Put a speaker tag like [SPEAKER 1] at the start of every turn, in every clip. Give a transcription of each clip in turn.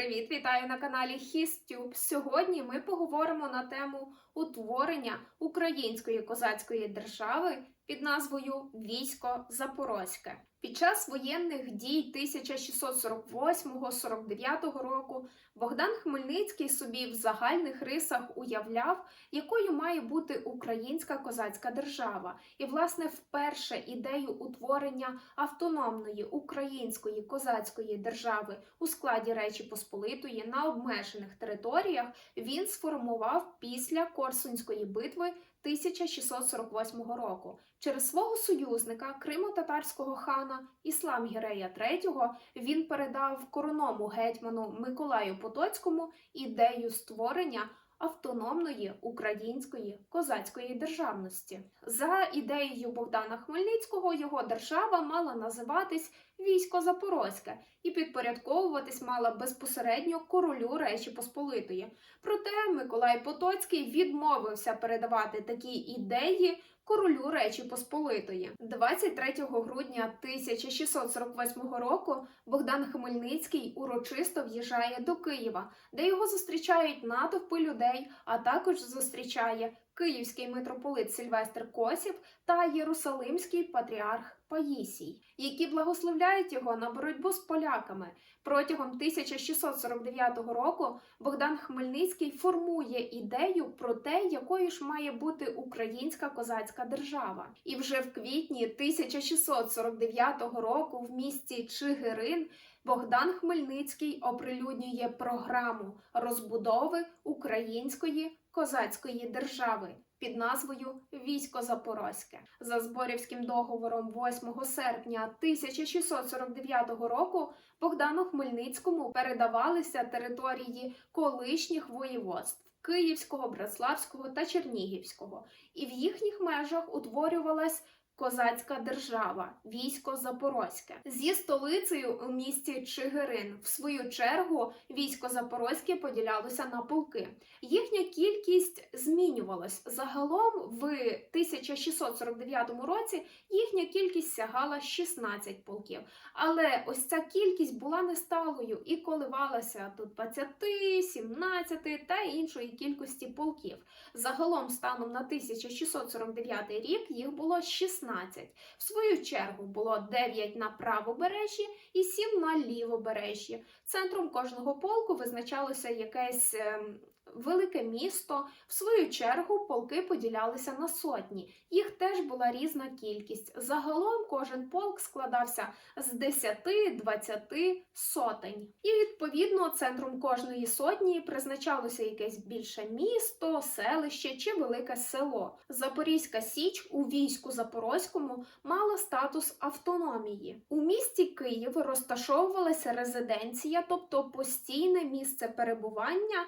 [SPEAKER 1] Привіт, вітаю на каналі HisTube. Сьогодні ми поговоримо на тему утворення української козацької держави під назвою Військо Запорозьке. Під час воєнних дій 1648-49 року Богдан Хмельницький собі в загальних рисах уявляв, якою має бути українська козацька держава, і, власне, вперше ідею утворення автономної української козацької держави у складі Речі Посполитої на обмежених територіях він сформував після Корсунської битви 1648 року. Через свого союзника Кримо-татарського хана Іслам Гірея III він передав короному гетьману Миколаю Потоцькому ідею створення автономної української козацької державності. За ідеєю Богдана Хмельницького, його держава мала називатись Військо Запорозьке і підпорядковуватись мала безпосередньо королю Речі Посполитої. Проте Миколай Потоцький відмовився передавати такі ідеї королю Речі Посполитої. 23 грудня 1648 року Богдан Хмельницький урочисто в'їжджає до Києва, де його зустрічають натовпи людей, а також зустрічає київський митрополит Сильвестр Косів та Єрусалимський патріарх Паїсій, які благословляють його на боротьбу з поляками. Протягом 1649 року Богдан Хмельницький формує ідею про те, якою ж має бути українська козацька держава. І вже в квітні 1649 року в місті Чигирин Богдан Хмельницький оприлюднює програму розбудови української козацької держави під назвою Військо Запорозьке. За Зборівським договором 8 серпня 1649 року Богдану Хмельницькому передавалися території колишніх воєводств. Київського, Братславського та Чернігівського, і в їхніх межах утворювалась козацька держава, військо Запорозьке зі столицею у місті Чигирин. В свою чергу військо Запорозьке поділялося на полки. Їхня кількість змінювалась. Загалом в 1649 році їхня кількість сягала 16 полків. Але ось ця кількість була несталою і коливалася до 20, 17 та іншої кількості полків. Загалом, станом на 1649 рік, їх було 16. В свою чергу було 9 на правобережжі і 7 на лівобережжі. Центром кожного полку визначалося якесь ем, велике місто. В свою чергу полки поділялися на сотні. Їх теж була різна кількість. Загалом кожен полк складався з 10-20 сотень. І відповідно центром кожної сотні призначалося якесь більше місто, селище чи велике село. Запорізька Січ у війську Запорозькому мала статус автономії. У місті Київ розташовувалася резиденція, тобто постійне місце перебування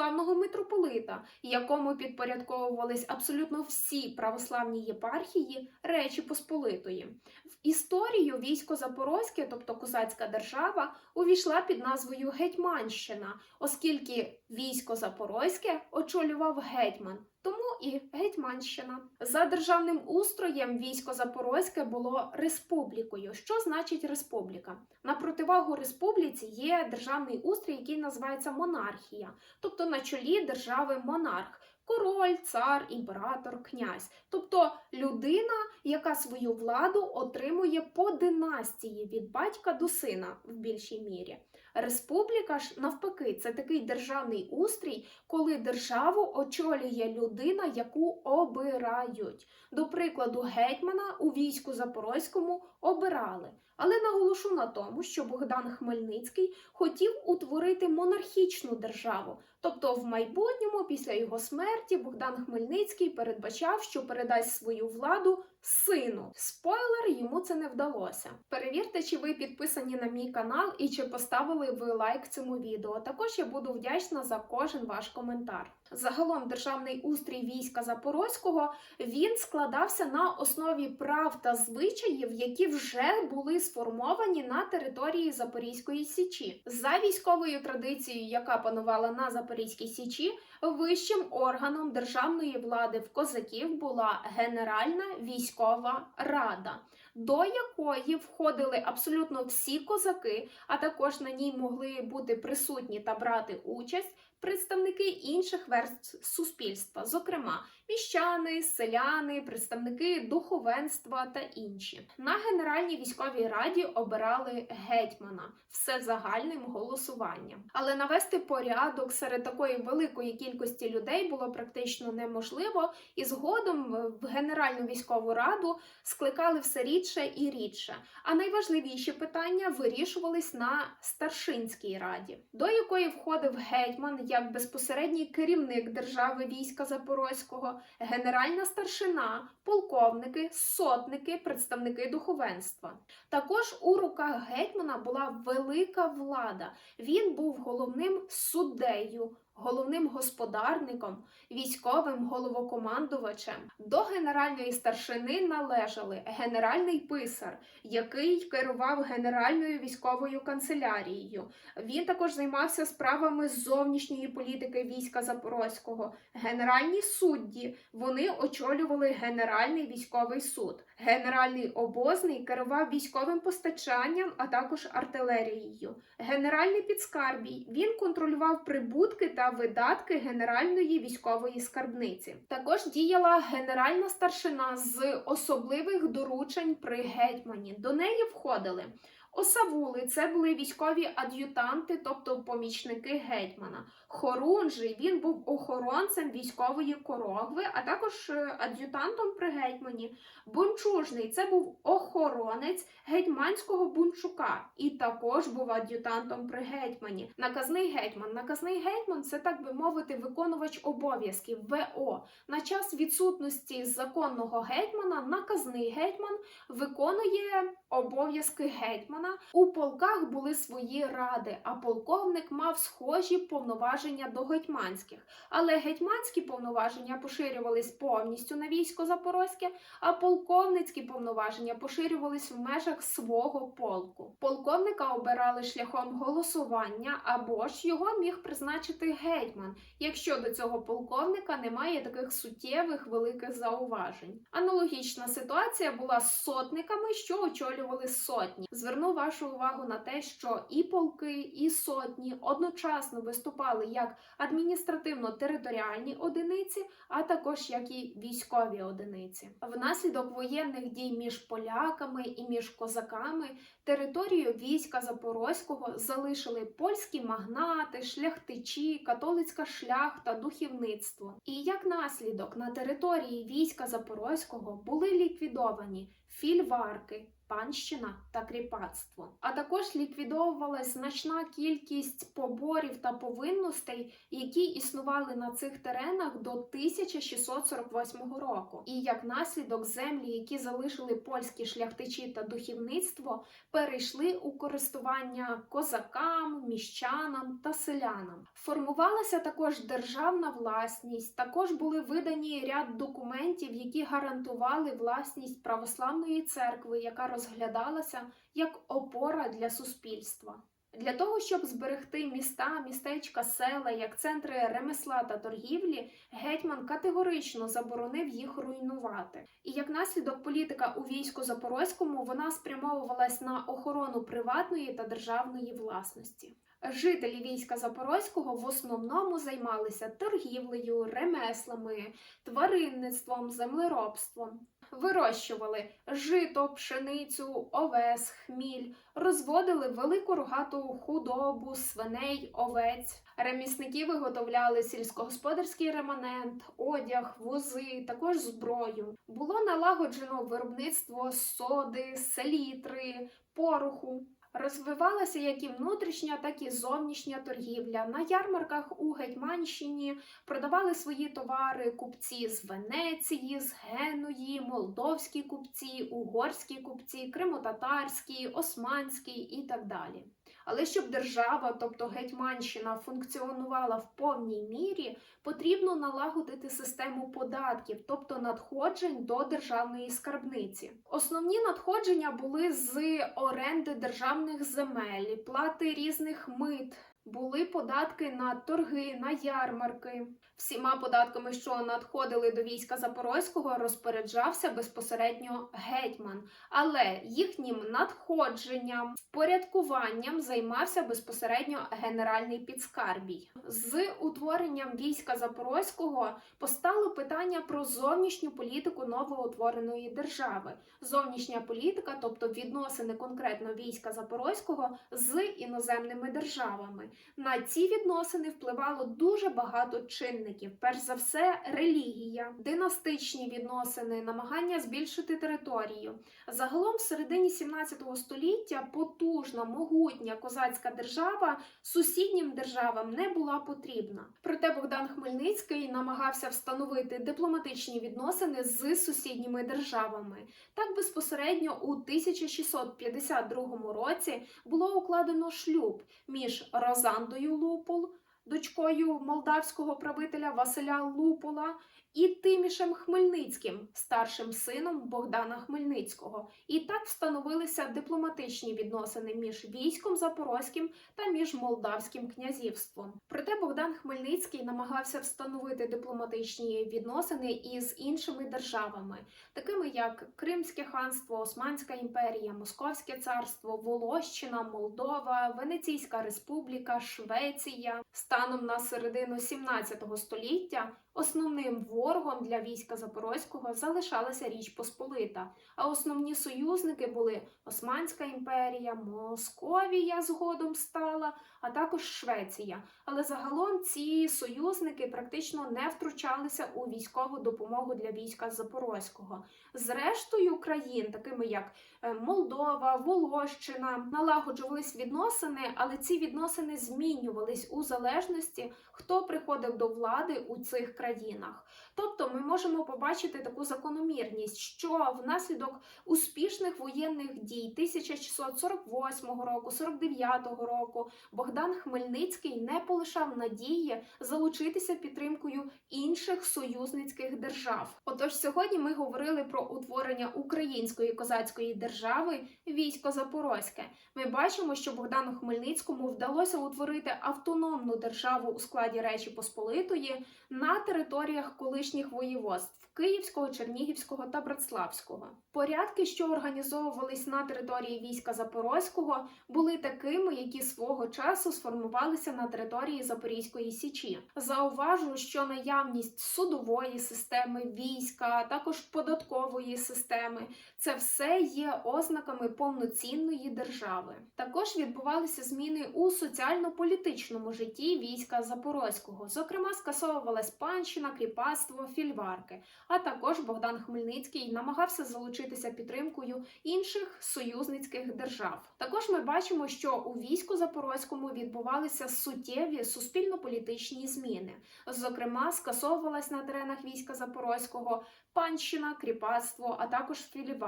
[SPEAKER 1] православного митрополита, якому підпорядковувались абсолютно всі православні єпархії Речі Посполитої. В історію військо Запорозьке, тобто козацька держава, увійшла під назвою Гетьманщина, оскільки військо Запорозьке очолював гетьман. Тому і Гетьманщина. За державним устроєм військо Запорозьке було республікою. Що значить республіка? На противагу республіці є державний устрій, який називається монархія, тобто на чолі держави монарх. Король, цар, імператор, князь, тобто людина, яка свою владу отримує по династії від батька до сина в більшій мірі. Республіка ж навпаки, це такий державний устрій, коли державу очолює людина, яку обирають. До прикладу, гетьмана у війську Запорозькому обирали. Але наголошу на тому, що Богдан Хмельницький хотів утворити монархічну державу. Тобто, в майбутньому, після його смерті, Богдан Хмельницький передбачав, що передасть свою владу сину. Спойлер, йому це не вдалося. Перевірте, чи ви підписані на мій канал і чи поставили ви лайк цьому відео. Також я буду вдячна за кожен ваш коментар. Загалом державний устрій війська Запорозького він складався на основі прав та звичаїв, які вже були сформовані на території Запорізької січі. За військовою традицією, яка панувала на Запорізькій січі, вищим органом державної влади в козаків була Генеральна військова рада. До якої входили абсолютно всі козаки, а також на ній могли бути присутні та брати участь представники інших верств суспільства, зокрема міщани, селяни, представники духовенства та інші. На Генеральній військовій раді обирали гетьмана все загальним голосуванням. Але навести порядок серед такої великої кількості людей було практично неможливо, і згодом в Генеральну військову раду скликали все рідше і рідше. А найважливіші питання вирішувались на старшинській раді, до якої входив гетьман як безпосередній керівник держави війська Запорозького, генеральна старшина, полковники, сотники, представники духовенства. Також у руках гетьмана була велика влада. Він був головним суддею. Головним господарником, військовим головокомандувачем до генеральної старшини належали генеральний писар, який керував генеральною військовою канцелярією. Він також займався справами зовнішньої політики війська Запорозького, генеральні судді. Вони очолювали Генеральний військовий суд. Генеральний обозний керував військовим постачанням, а також артилерією. Генеральний підскарбій він контролював прибутки та видатки Генеральної військової скарбниці. Також діяла генеральна старшина з особливих доручень при гетьмані. До неї входили осавули, це були військові ад'ютанти, тобто помічники гетьмана. Хорунжий він був охоронцем військової корогви, а також е, ад'ютантом при гетьмані. Бунчужний це був охоронець гетьманського бунчука і також був ад'ютантом при гетьмані. Наказний гетьман. Наказний гетьман це так би мовити, виконувач обов'язків ВО. На час відсутності законного гетьмана наказний гетьман виконує обов'язки гетьмана. У полках були свої ради, а полковник мав схожі повноваження до гетьманських. Але гетьманські повноваження поширювались повністю на військо Запорозьке, а полковницькі повноваження поширювались в межах свого полку. Полковника обирали шляхом голосування або ж його міг призначити гетьман, якщо до цього полковника немає таких суттєвих великих зауважень. Аналогічна ситуація була з сотниками, що очолювали сотні. Зверну вашу увагу на те, що і полки, і сотні одночасно виступали як адміністративно-територіальні одиниці, а також як і військові одиниці. Внаслідок воєнних дій між поляками і між козаками територію війська Запорозького залишили польські магнати, шляхтичі, католицька шляхта, духовництво. І як наслідок на території війська Запорозького були ліквідовані фільварки. Панщина та кріпацтво, а також ліквідовувалась значна кількість поборів та повинностей, які існували на цих теренах до 1648 року. І як наслідок землі, які залишили польські шляхтичі та духовництво, перейшли у користування козакам, міщанам та селянам. Формувалася також державна власність, також були видані ряд документів, які гарантували власність православної церкви, яка розглядалася як опора для суспільства. Для того, щоб зберегти міста, містечка, села як центри ремесла та торгівлі, гетьман категорично заборонив їх руйнувати. І як наслідок політика у війську Запорозькому вона спрямовувалась на охорону приватної та державної власності. Жителі війська Запорозького в основному займалися торгівлею, ремеслами, тваринництвом, землеробством. Вирощували жито, пшеницю, овес, хміль, розводили велику рогату худобу, свиней, овець. Ремісники виготовляли сільськогосподарський реманент, одяг, вози, також зброю. Було налагоджено виробництво соди, селітри, пороху. Розвивалася як і внутрішня, так і зовнішня торгівля. На ярмарках у Гетьманщині продавали свої товари купці з Венеції, з Генуї, молдовські купці, угорські купці, кримотатарські, османські і так далі. Але щоб держава, тобто Гетьманщина, функціонувала в повній мірі, потрібно налагодити систему податків, тобто надходжень до державної скарбниці. Основні надходження були з оренди державних земель, плати різних мит. Були податки на торги, на ярмарки. Всіма податками, що надходили до війська Запорозького, розпоряджався безпосередньо гетьман, але їхнім надходженням, впорядкуванням займався безпосередньо генеральний підскарбій. З утворенням війська Запорозького постало питання про зовнішню політику новоутвореної держави. Зовнішня політика, тобто відносини конкретно війська Запорозького з іноземними державами. На ці відносини впливало дуже багато чинників. Перш за все, релігія, династичні відносини, намагання збільшити територію. Загалом, в середині 17 століття потужна, могутня козацька держава сусіднім державам не була потрібна. Проте Богдан Хмельницький намагався встановити дипломатичні відносини з сусідніми державами. Так безпосередньо у 1652 році було укладено шлюб між Розандою Лупол, дочкою молдавського правителя Василя Лупола, і Тимішем Хмельницьким, старшим сином Богдана Хмельницького. І так встановилися дипломатичні відносини між військом Запорозьким та між Молдавським князівством. Проте Богдан Хмельницький намагався встановити дипломатичні відносини із іншими державами, такими як Кримське ханство, Османська імперія, Московське царство, Волощина, Молдова, Венеційська республіка, Швеція. Станом на середину 17 століття основним ворогом для війська Запорозького залишалася Річ Посполита, а основні союзники були Османська імперія, Московія згодом стала, а також Швеція. Але загалом ці союзники практично не втручалися у військову допомогу для війська Запорозького. Зрештою країн, такими як е, Молдова, Волощина, налагоджувались відносини, але ці відносини змінювались у залежності, хто приходив до влади у цих країнах. Тобто ми можемо побачити таку закономірність, що внаслідок успішних воєнних дій 1648 року, 49 року Богдан Хмельницький не полишав надії залучитися підтримкою інших союзницьких держав. Отож, сьогодні ми говорили про утворення української козацької держави військо Запорозьке. Ми бачимо, що Богдану Хмельницькому вдалося утворити автономну державу у складі Речі Посполитої на територіях колишніх воєводств. Київського, Чернігівського та Братславського порядки, що організовувались на території війська Запорозького, були такими, які свого часу сформувалися на території Запорізької січі. Зауважу, що наявність судової системи війська, а також податкової системи це все є ознаками повноцінної держави. Також відбувалися зміни у соціально-політичному житті війська Запорозького. Зокрема, скасовувалась панщина, кріпацтво, фільварки. А також Богдан Хмельницький намагався залучитися підтримкою інших союзницьких держав. Також ми бачимо, що у війську Запорозькому відбувалися суттєві суспільно-політичні зміни. Зокрема, скасовувалась на теренах війська Запорозького панщина, кріпацтво, а також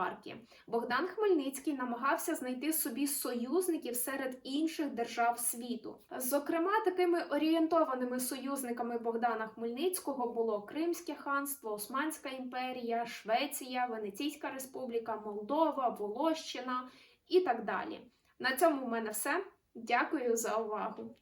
[SPEAKER 1] філіварки. Богдан Хмельницький намагався знайти собі союзників серед інших держав світу. Зокрема, такими орієнтованими союзниками Богдана Хмельницького було Кримське ханство, Османська імперія, Швеція, Венеційська республіка, Молдова, Волощина і так далі. На цьому в мене все. Дякую за увагу!